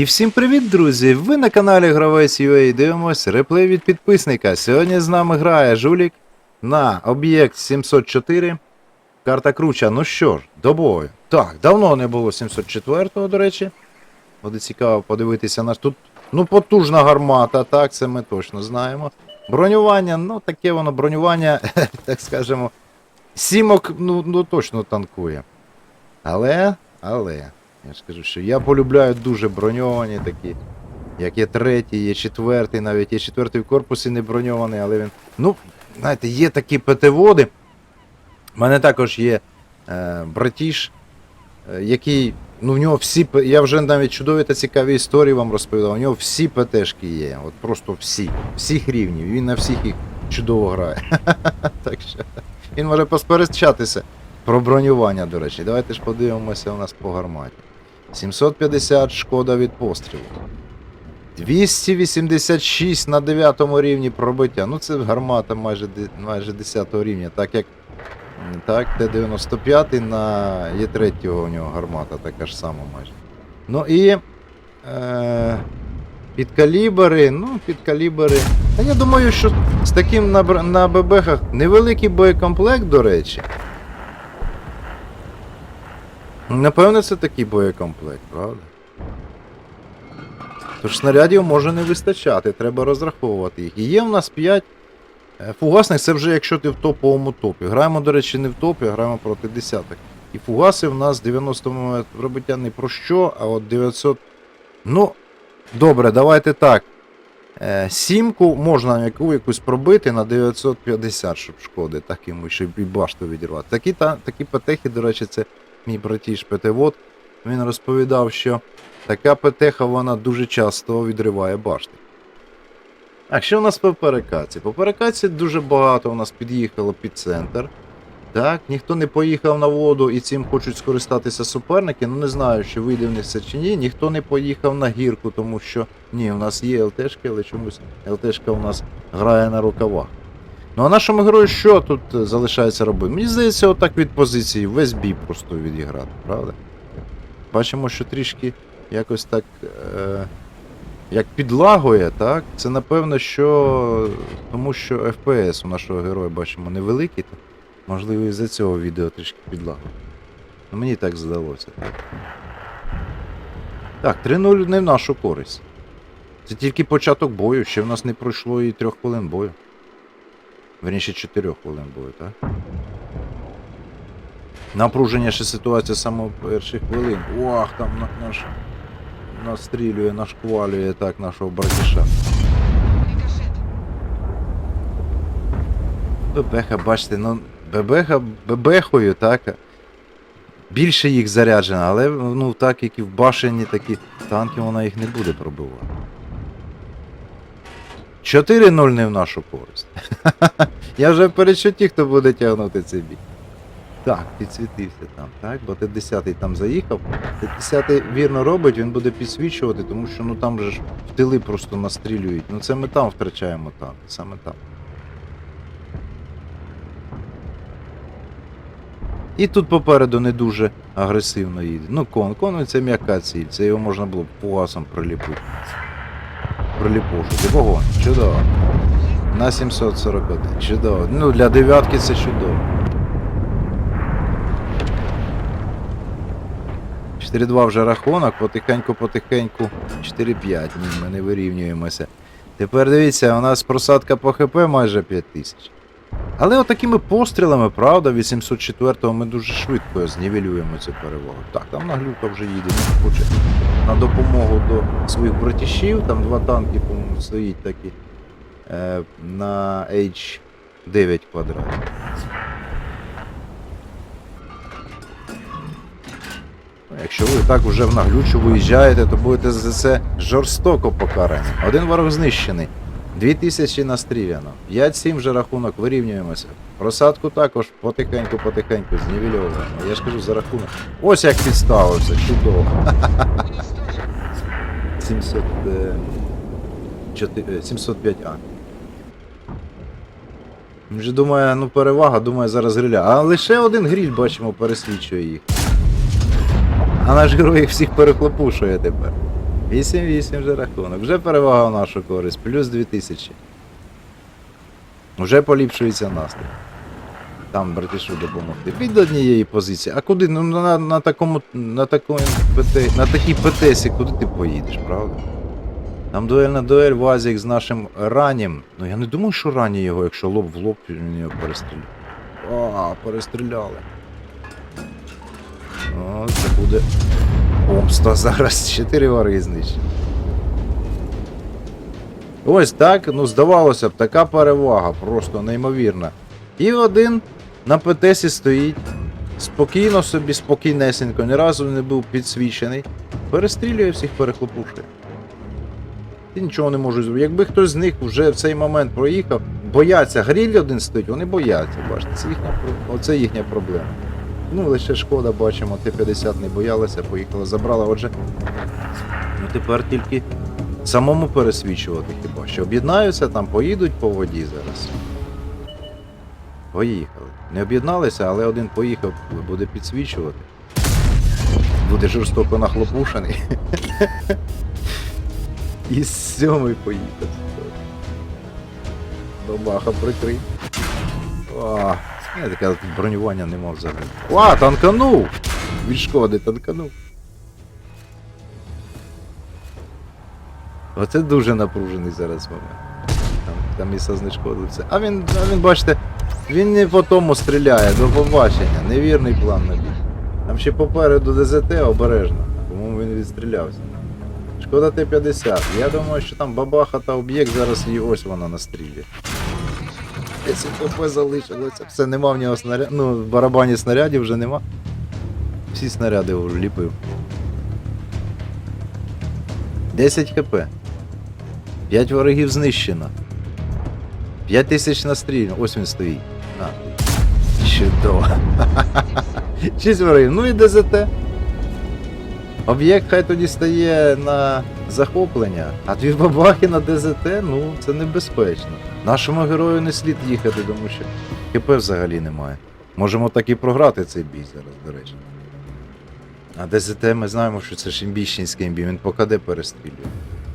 І всім привіт, друзі! Ви на каналі Гравець UA дивимось реплей від підписника. Сьогодні з нами грає Жулік на об'єкт 704. Карта круча. Ну що ж, до бою. Так, давно не було 704-го, до речі. Буде цікаво подивитися на тут. Ну, потужна гармата, так, це ми точно знаємо. Бронювання, ну таке воно бронювання, так скажемо. Сімок, ну, ну точно танкує. Але, але. Я ж кажу, що я полюбляю дуже броньовані такі. Як є третій, є четвертий, навіть є четвертий в корпусі не броньований, але він. Ну, знаєте, є такі ПТ-води. У мене також є е, братіш, е, який. Ну, в нього всі. Я вже навіть чудові та цікаві історії вам розповідав. У нього всі ПТшки є. От просто всі. Всіх рівнів. Він на всіх їх чудово грає. так що він може посперечатися про бронювання, до речі. Давайте ж подивимося у нас по гарматі. 750 шкода від пострілу. 286 на 9 рівні пробиття. Ну це гармата майже, майже 10 рівня, так як так, Т-95 на Є3 у нього гармата така ж сама майже. Ну і е, підкалібери, ну, підкалібери. Та я думаю, що з таким на, на ББХах невеликий боєкомплект, до речі. Напевно, це такий боєкомплект, правда? Тож снарядів може не вистачати, треба розраховувати їх. І є в нас 5 фугасних, це вже якщо ти в топовому топі. Граємо, до речі, не в топі, а граємо проти десяток. І фугаси в нас 90 мм пробиття не про що, а от 900. Ну, добре, давайте так. Е, Сімку можна яку якусь пробити на 950, щоб шкоди, так йому ще і башту відірвати. Такі, та, такі патехи, до речі, це мій братіш ПТ-вод. Він розповідав, що така ПТХ вона дуже часто відриває башти. А що у нас по перекаці? По перекаці дуже багато у нас під'їхало під центр. Так, ніхто не поїхав на воду і цим хочуть скористатися суперники. Ну не знаю, чи вийде в них це чи ні. Ніхто не поїхав на гірку, тому що ні, у нас є ЛТшки, але чомусь ЛТшка у нас грає на рукавах. Ну а нашому герою що тут е, залишається робити? Мені здається, отак від позиції весь бій просто відіграти, правда? Бачимо, що трішки якось так. Е- як підлагує, так? Це напевно, що. Тому що FPS у нашого героя бачимо невеликий, то можливо із-за цього відео трішки підлагує. Ну, мені так здалося. Так, так 3-0 не в нашу користь. Це тільки початок бою, ще в нас не пройшло і трьох хвилин бою. Верніше 4 хвилин бою, так? Напруження ще ситуація саме перших хвилин. Ох, там на- наш настрілює, нашквалює так нашого братіша. Бебеха, бачите, ну бебеха бебехою, так. Більше їх заряджено, але ну так, як і в башені, такі танки вона їх не буде пробивати. 4-0 не в нашу користь. Я вже в передчутті, хто буде тягнути цей бій. Так, підсвітився там, так? Бо Т-10 там заїхав. Т-10 вірно робить, він буде підсвічувати, тому що ну там же ж в тили просто настрілюють. Ну це ми там втрачаємо танк, саме там. І тут попереду не дуже агресивно їде. Ну, кон, кон це м'яка ціль, це його можна було б фугасом приліпити. Приліпушити. Вогонь, чудово. На 741. Чудово. Ну, для дев'ятки це чудово. 4-2 вже рахунок, потихеньку-потихеньку 4-5. Ми не вирівнюємося. Тепер дивіться, у нас просадка по ХП майже 5000. Але отакими пострілами, правда, 804-го ми дуже швидко знівелюємо цю перевагу. Так, там наглюка вже їде, він хоче на допомогу до своїх братішів. Там два танки, по-моєму, стоїть такі е, на H9 квадрат. Якщо ви так вже в наглючу виїжджаєте, то будете за це жорстоко покарані. Один ворог знищений. 2000 настріляно. 5-7 вже рахунок, вирівнюємося. Просадку також потихеньку-потихеньку знівельовуємо. Я ж кажу за рахунок. Ось як підставився, чудово. 700, е, чотири- е, 705А. Він вже думає, ну перевага, думає зараз гриля. А лише один гріль, бачимо, пересвічує їх. А наш герой їх всіх перехлопушує тепер. 8-8 вже рахунок. Вже перевага в нашу користь. Плюс 2000. Вже поліпшується настрій. Там братішу допомогти. Під до однієї позиції. А куди? Ну на, на такому. На такому на такій ПТСі куди ти поїдеш, правда? Там дуель на дуель Вазік з нашим ранім. Ну я не думаю, що рані його, якщо лоб в лоб він його перестріляє. А, перестріляли. О, це буде помста зараз. Чотири вари знищені. Ось так, ну здавалося б, така перевага, просто неймовірна. І один на ПТСі стоїть. Спокійно собі, спокійнесенько, ні разу не був підсвічений. Перестрілює всіх, перехлопушує. Ти нічого не можеш зробити. Якби хтось з них вже в цей момент проїхав, бояться, гріль один стоїть, вони бояться. Бачите, це їхня, оце їхня проблема. Ну, лише шкода, бачимо, Т-50 не боялася, поїхала, забрала. Отже, ну тепер тільки самому пересвічувати хіба що. Об'єднаються там, поїдуть по воді зараз. Поїхали. Не об'єдналися, але один поїхав, буде підсвічувати. Буде жорстоко нахлопушений. І сьомий поїхав. Бабаха прикрий. Я таке бронювання не мав взагалі. А, танканув! Від шкоди танканув. Оце дуже напружений зараз момент. Там, там і знешкодив все. А він, а він, бачите, він не по тому стріляє, до побачення. Невірний план на бій. Там ще попереду ДЗТ обережно. По-моєму, він відстрілявся. Шкода Т-50. Я думаю, що там бабаха та об'єкт зараз і ось вона настрілює. 10 КП залишилося. Все, нема в нього снаряд. Ну, в барабані снарядів вже нема. Всі снаряди вліпив. 10 хп. 5 ворогів знищено. 5 тисяч настріляно. Ось він стоїть. На. Чудово. 6 ворогів. Ну і ДЗТ. Об'єкт хай тоді стає на захоплення, а дві бабахи на ДЗТ, ну це небезпечно. Нашому герою не слід їхати, тому що ХП взагалі немає. Можемо так і програти цей бій зараз, до речі. А ДЗТ ми знаємо, що це ж імбіщенський імбій, він по КД перестрілює.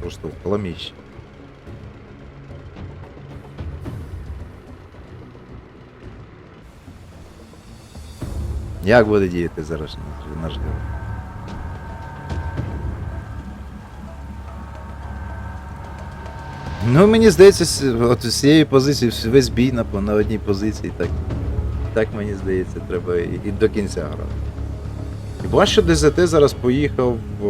Просто в хламіще. Як буде діяти зараз наш герой? Ну, мені здається, от з цієї позиції весь бій на, на одній позиції, так, так мені здається, треба і, і до кінця грати. Бачиш, що ДЗТ зараз поїхав е,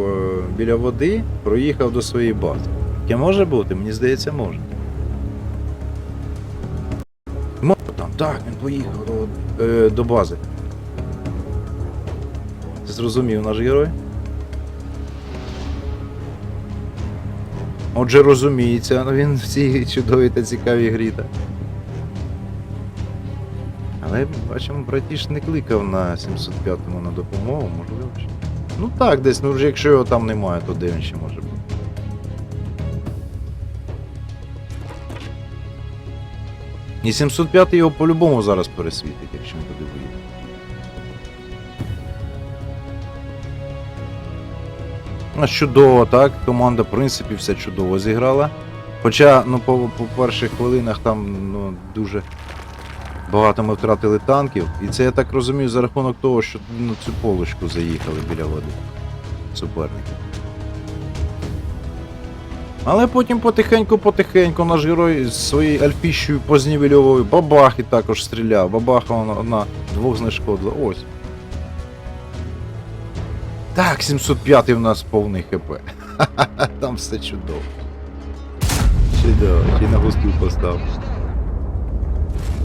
біля води, проїхав до своєї бази. Таке може бути? Мені здається, може. Може там, так, він поїхав до, е, до бази. Ти зрозумів наш герой? Отже, розуміється, він в цій чудовій та цікавій грі. Так. Але бачимо, братіш не кликав на 705-му на допомогу, можливо. ще. Ну так, десь, ну вже якщо його там немає, то де він ще може бути. І 705 його по-любому зараз пересвітить, якщо він туди виїде. Ну, чудово, так. Команда, в принципі, все чудово зіграла. Хоча, ну, по, по перших хвилинах там ну, дуже багато ми втратили танків. І це я так розумію за рахунок того, що ну, цю полочку заїхали біля води. Суперники. Але потім потихеньку-потихеньку наш герой з своєю альфіщою познівельовував. Бабахи також стріляв. Бабаха вона одна двох знешкодила. Ось. Так, 705 у нас повний хп. Там все чудово. Чудово, ще й на густів постав.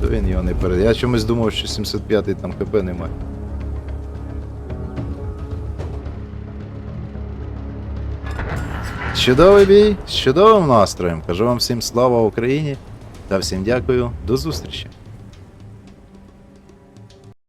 То він його не перед. Я чомусь думав, що 705 там хп немає. Чудовий бій, з чудовим настроєм. Кажу вам всім слава Україні та всім дякую. До зустрічі.